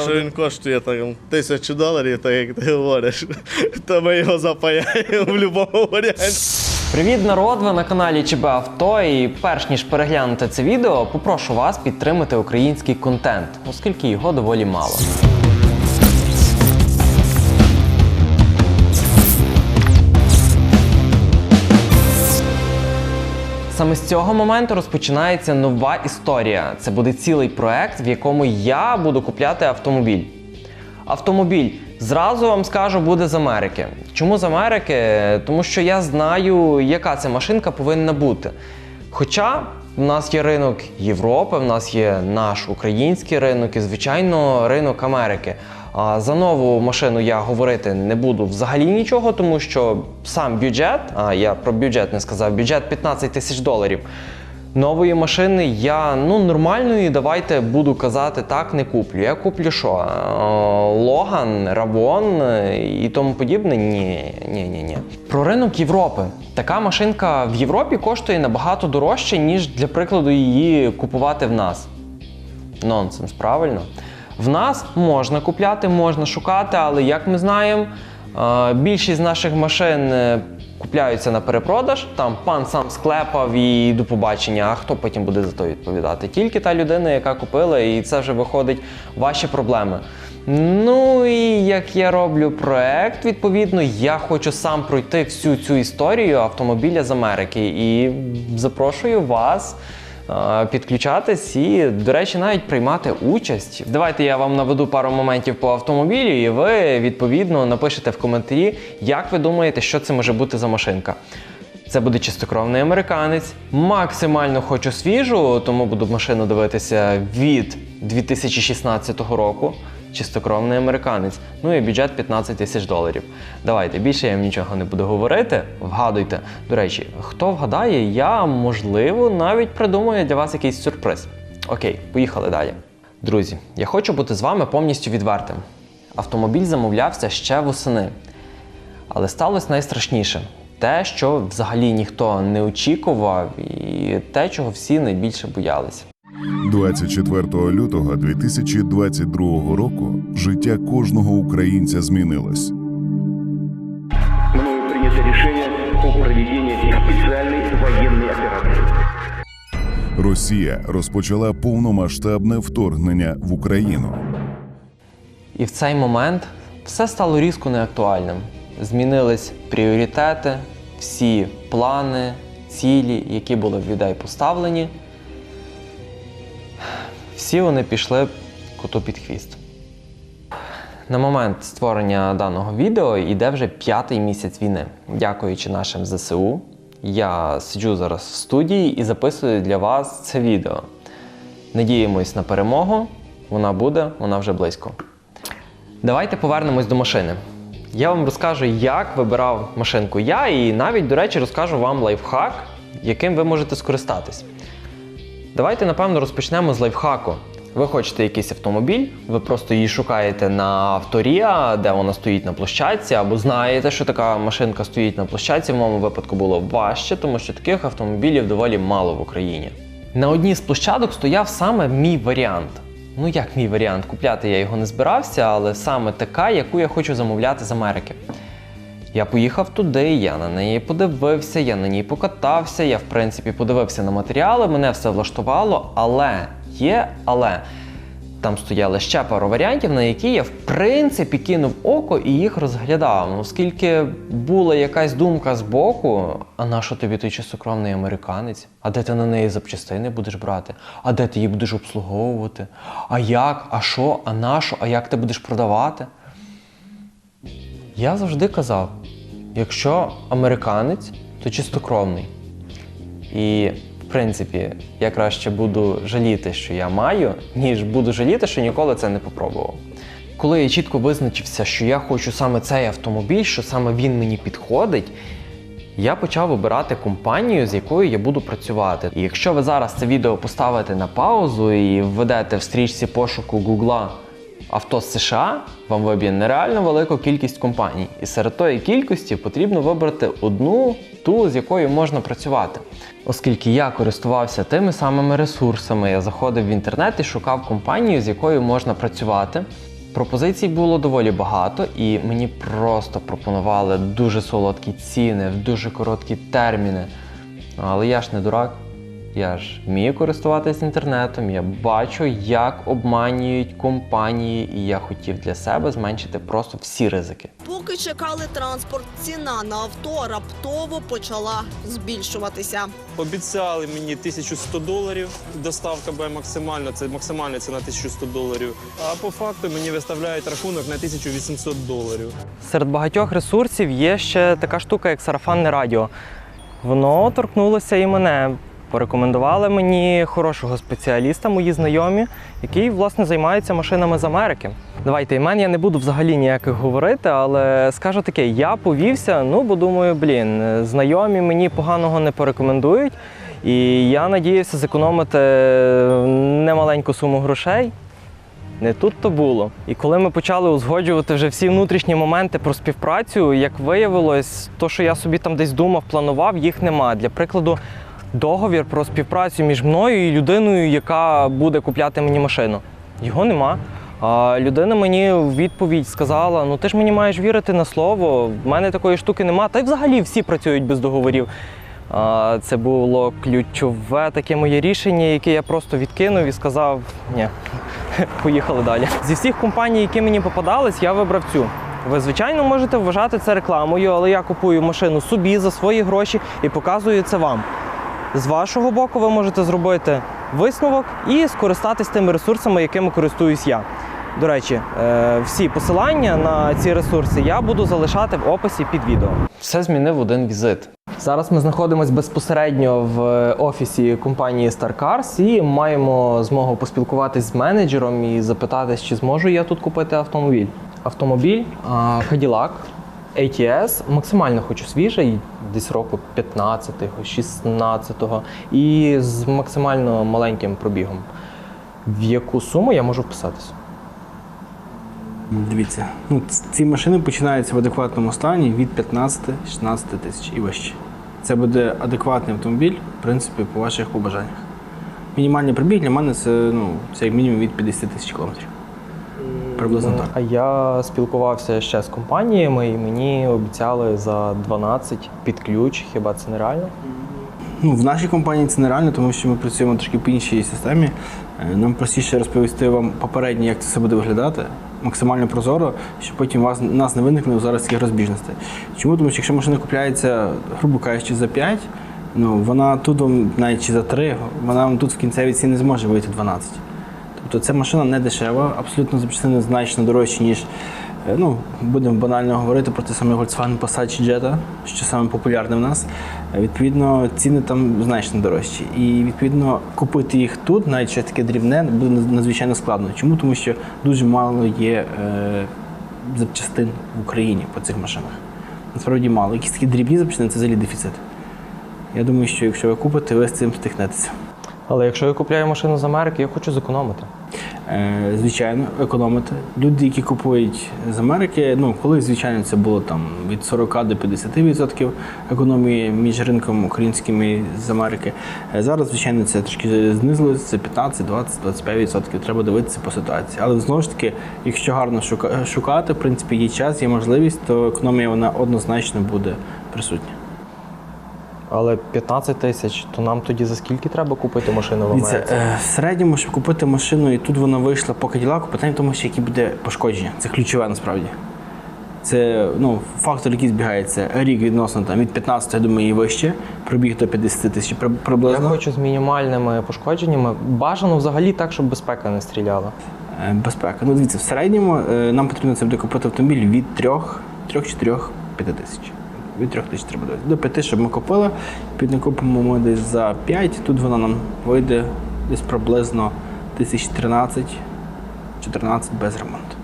Що він коштує там тисячу доларів, так як ти говориш, то ми його запаяємо в будь-якому варіанті. Привіт, народ! Ви на каналі ЧБ Авто. І перш ніж переглянути це відео, попрошу вас підтримати український контент, оскільки його доволі мало. Саме з цього моменту розпочинається нова історія. Це буде цілий проект, в якому я буду купляти автомобіль. Автомобіль зразу вам скажу буде з Америки. Чому з Америки? Тому що я знаю, яка ця машинка повинна бути. Хоча в нас є ринок Європи, в нас є наш український ринок і, звичайно, ринок Америки. За нову машину я говорити не буду взагалі нічого, тому що сам бюджет, а я про бюджет не сказав, бюджет 15 тисяч доларів. Нової машини я ну нормальної, давайте буду казати, так не куплю. Я куплю що? Е, Логан, Равон е, і тому подібне? Ні, ні, ні, ні. Про ринок Європи. Така машинка в Європі коштує набагато дорожче, ніж для прикладу її купувати в нас. Нонсенс, правильно? В нас можна купляти, можна шукати, але як ми знаємо, е, більшість наших машин е, купляються на перепродаж. Там пан сам склепав і до побачення. А хто потім буде за то відповідати? Тільки та людина, яка купила, і це вже виходить ваші проблеми. Ну і як я роблю проект, відповідно, я хочу сам пройти всю цю історію автомобіля з Америки і запрошую вас підключатись і, до речі, навіть приймати участь. Давайте я вам наведу пару моментів по автомобілю, і ви відповідно напишете в коментарі, як ви думаєте, що це може бути за машинка. Це буде чистокровний американець. Максимально хочу свіжу, тому буду машину дивитися від 2016 року. Чистокровний американець. Ну і бюджет 15 тисяч доларів. Давайте більше я вам нічого не буду говорити. Вгадуйте. До речі, хто вгадає, я можливо навіть придумаю для вас якийсь сюрприз. Окей, поїхали далі. Друзі, я хочу бути з вами повністю відвертим. Автомобіль замовлявся ще восени. Але сталося найстрашніше те, що взагалі ніхто не очікував, і те, чого всі найбільше боялися. 24 лютого 2022 року життя кожного українця змінилось. мною принято решение о проведении специальной военной операции. Росія розпочала повномасштабне вторгнення в Україну. І в цей момент все стало різко неактуальним. Змінились пріоритети, всі плани, цілі, які були в людей поставлені. Всі вони пішли коту під хвіст. На момент створення даного відео йде вже п'ятий місяць війни. Дякуючи нашим ЗСУ, я сиджу зараз в студії і записую для вас це відео. Надіємось на перемогу. Вона буде, вона вже близько. Давайте повернемось до машини. Я вам розкажу, як вибирав машинку я, і навіть, до речі, розкажу вам лайфхак, яким ви можете скористатись. Давайте, напевно, розпочнемо з лайфхаку. Ви хочете якийсь автомобіль, ви просто її шукаєте на авторія, де вона стоїть на площадці, або знаєте, що така машинка стоїть на площадці. В моєму випадку було важче, тому що таких автомобілів доволі мало в Україні. На одній з площадок стояв саме мій варіант. Ну як мій варіант? Купляти я його не збирався, але саме така, яку я хочу замовляти з Америки. Я поїхав туди, я на неї подивився, я на ній покатався, я в принципі подивився на матеріали, мене все влаштувало, але є, але там стояли ще пару варіантів, на які я в принципі кинув око і їх розглядав. Ну, Оскільки була якась думка з боку, а на що тобі той чистокровний американець? А де ти на неї запчастини будеш брати? А де ти її будеш обслуговувати? А як? А що? А на що? А як ти будеш продавати? Я завжди казав: якщо американець, то чистокровний. І, в принципі, я краще буду жаліти, що я маю, ніж буду жаліти, що ніколи це не попробував. Коли я чітко визначився, що я хочу саме цей автомобіль, що саме він мені підходить, я почав обирати компанію, з якою я буду працювати. І якщо ви зараз це відео поставите на паузу і введете в стрічці пошуку Гугла авто з США вам виб'є нереально велику кількість компаній, і серед тої кількості потрібно вибрати одну, ту, з якою можна працювати. Оскільки я користувався тими самими ресурсами, я заходив в інтернет і шукав компанію, з якою можна працювати. Пропозицій було доволі багато, і мені просто пропонували дуже солодкі ціни в дуже короткі терміни. Але я ж не дурак. Я ж вмію користуватись інтернетом, я бачу, як обманюють компанії, і я хотів для себе зменшити просто всі ризики. Поки чекали транспорт, ціна на авто раптово почала збільшуватися. Обіцяли мені 1100 доларів. Доставка буде максимальна, це максимальна ціна 1100 доларів. А по факту мені виставляють рахунок на 1800 доларів. Серед багатьох ресурсів є ще така штука, як сарафанне радіо. Воно торкнулося і мене. Порекомендували мені хорошого спеціаліста, мої знайомі, який власне займається машинами з Америки. Давайте імен я не буду взагалі ніяких говорити, але скажу таке: я повівся, ну бо думаю, блін, знайомі мені поганого не порекомендують. І я надіявся зекономити немаленьку суму грошей. Не тут то було. І коли ми почали узгоджувати вже всі внутрішні моменти про співпрацю, як виявилось, то, що я собі там десь думав, планував, їх нема. Для прикладу, договір про співпрацю між мною і людиною, яка буде купляти мені машину. Його нема. А людина мені в відповідь сказала: ну ти ж мені маєш вірити на слово, в мене такої штуки нема. Та й взагалі всі працюють без договорів. А, Це було ключове таке моє рішення, яке я просто відкинув і сказав: ні, поїхали далі. Зі всіх компаній, які мені попадались, я вибрав цю. Ви, звичайно, можете вважати це рекламою, але я купую машину собі за свої гроші і показую це вам. З вашого боку, ви можете зробити висновок і скористатись тими ресурсами, якими користуюсь я. До речі, е, всі посилання на ці ресурси я буду залишати в описі під відео. Все змінив один візит. Зараз ми знаходимося безпосередньо в офісі компанії Star Cars і маємо змогу поспілкуватись з менеджером і запитатись, чи зможу я тут купити автомобіль. Автомобіль Cadillac ATS, максимально хочу свіжий, десь року 15-го, 16-го, і з максимально маленьким пробігом. В яку суму я можу вписатись? Дивіться, ну, ці машини починаються в адекватному стані від 15-16 тисяч і вище. Це буде адекватний автомобіль, в принципі, по ваших побажаннях. Мінімальний пробіг для мене це, ну, це як мінімум від 50 тисяч кілометрів. Приблизно так. А я спілкувався ще з компаніями, і мені обіцяли за 12 під ключ. Хіба це нереально? Ну, в нашій компанії це нереально, тому що ми працюємо трошки по іншій системі. Е, Нам простіше розповісти вам попередньо, як це все буде виглядати, максимально прозоро, щоб потім вас нас не виникне зараз таких розбіжностей. Чому? Тому що якщо машина купляється, грубо кажучи, за 5, ну вона тут вам навіть чи за 3, вона вам тут в кінцевій ціні не зможе вийти 12. Тобто ця машина не дешева, абсолютно запчастини значно дорожчі, ніж е, ну, будемо банально говорити про те саме Volkswagen Passat чи Jetta, що саме популярне в нас. Е, Відповідно, ціни там значно дорожчі. І відповідно купити їх тут, навіть щось таке дрібне, буде надзвичайно складно. Чому? Тому що дуже мало є е, запчастин в Україні по цих машинах. Насправді мало. Якісь такі дрібні запчастини це взагалі дефіцит. Я думаю, що якщо ви купите, ви з цим стикнетеся. Але якщо я купляю машину з Америки, я хочу зекономити. Е, звичайно, економити. Люди, які купують з Америки, ну колись, звичайно, це було там від 40 до 50% економії між ринком українським і з Америки. Е, Зараз, звичайно, це трішки знизилось, це 15, 20, 25%. Треба дивитися по ситуації. Але знову ж таки, якщо гарно шукати, в принципі, є час, є можливість, то економія вона однозначно буде присутня. Але 15 тисяч, то нам тоді за скільки треба купити машину в Америці? е, в середньому, щоб купити машину, і тут вона вийшла по Каділаку, питання в тому, що які буде пошкодження. Це ключове насправді. Це ну, фактор, який збігається. Рік відносно там, від 15, я думаю, і вище, пробіг до 50 тисяч при- Я хочу з мінімальними пошкодженнями. Бажано взагалі так, щоб безпека не стріляла. Е, Безпека. Ну, дивіться, в середньому е, нам потрібно це буде купити автомобіль від 3, 3 4, 5 тисяч. Від 3 тисяч треба дати. До 5, щоб ми купили. Підне купимо ми десь за 5. Тут вона нам вийде десь приблизно 1013 14 без ремонту.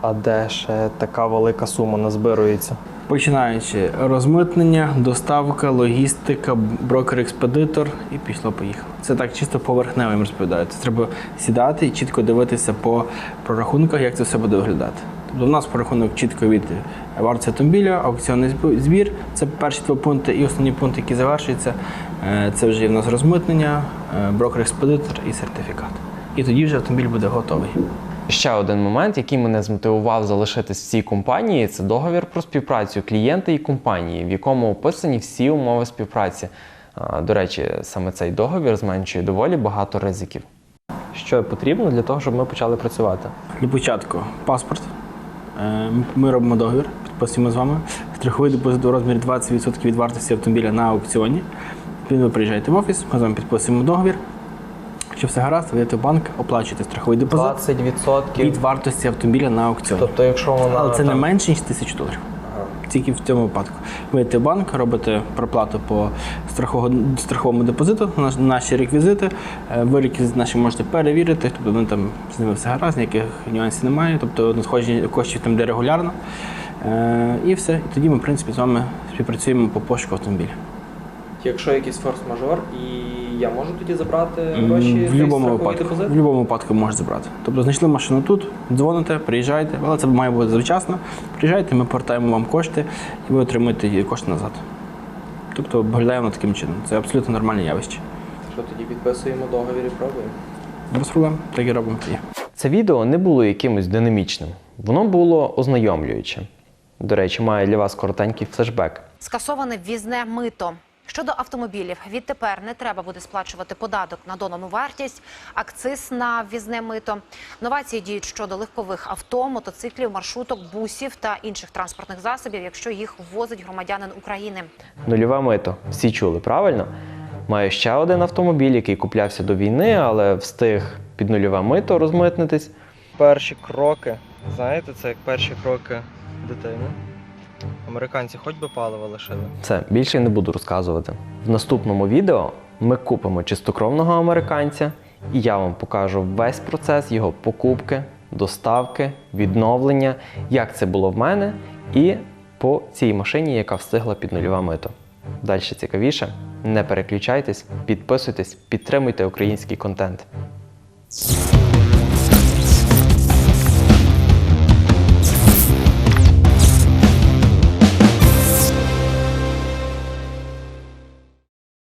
А де ще така велика сума назбирується? Починаючи розмитнення, доставка, логістика, брокер-експедитор і пішло поїхало. Це так чисто поверхнево їм розповідаю. Це треба сідати і чітко дивитися по прорахунках, як це все буде виглядати. У нас прорахунок чітко від вартості автомобіля, аукціонний збір. Це перші два пункти, і основні пункти, які завершуються, е, це вже в нас розмитнення, е, брокер-експедитор і сертифікат. І тоді вже автомобіль буде готовий. Ще один момент, який мене змотивував залишитись в цій компанії, це договір про співпрацю клієнта і компанії, в якому описані всі умови співпраці. До речі, саме цей договір зменшує доволі багато ризиків. Що потрібно для того, щоб ми почали працювати? Для початку паспорт. Е, Ми робимо договір, підписуємо з вами. Страховий депозит у розмірі 20% від вартості автомобіля на аукціоні. Ви приїжджаєте в офіс, ми з вами підписуємо договір. Якщо все гаразд, ви йдете в банк, оплачуєте страховий депозит 20%. від вартості автомобіля на аукціоні. Тобто, якщо вона Але це не менше, ніж тисячу доларів. Тільки в цьому випадку. Ви йдете в банк, робите проплату по страховому, депозиту, наші реквізити. Е, Ви реквізити наші можете перевірити, тобто вони там з ними все гаразд, ніяких нюансів немає, тобто надходження коштів там де регулярно. Е, І все. І тоді ми, в принципі, з вами співпрацюємо по пошуку автомобіля. Якщо якийсь форс-мажор, і я можу тоді забрати гроші В будь-якому випадку. депозит? В будь-якому випадку можете забрати. Тобто знайшли машину тут, дзвоните, приїжджаєте, але це має бути завчасно. Приїжджаєте, ми повертаємо вам кошти і ви отримуєте кошти назад. Тобто виглядаємо таким чином. Це абсолютно нормальне явище. Що тоді підписуємо договір і пробуємо? Без проблем, так і робимо тоді. Це відео не було якимось динамічним, воно було ознайомлюючим. До речі, маю для вас коротенький флешбек. Скасоване ввізне мито. Щодо автомобілів, відтепер не треба буде сплачувати податок на додану вартість, акциз на ввізне мито. Новації діють щодо легкових авто, мотоциклів, маршруток, бусів та інших транспортних засобів, якщо їх ввозить громадянин України. Нульове мито. Всі чули, правильно? Маю ще один автомобіль, який куплявся до війни, але встиг під нульове мито розмитнитись. перші кроки. Знаєте, це як перші кроки дитини. Американці хоч би паливо лишили. Це більше я не буду розказувати. В наступному відео ми купимо чистокровного американця, і я вам покажу весь процес його покупки, доставки, відновлення, як це було в мене, і по цій машині, яка встигла під нульове мито. Далі цікавіше. Не переключайтесь, підписуйтесь, підтримуйте український контент.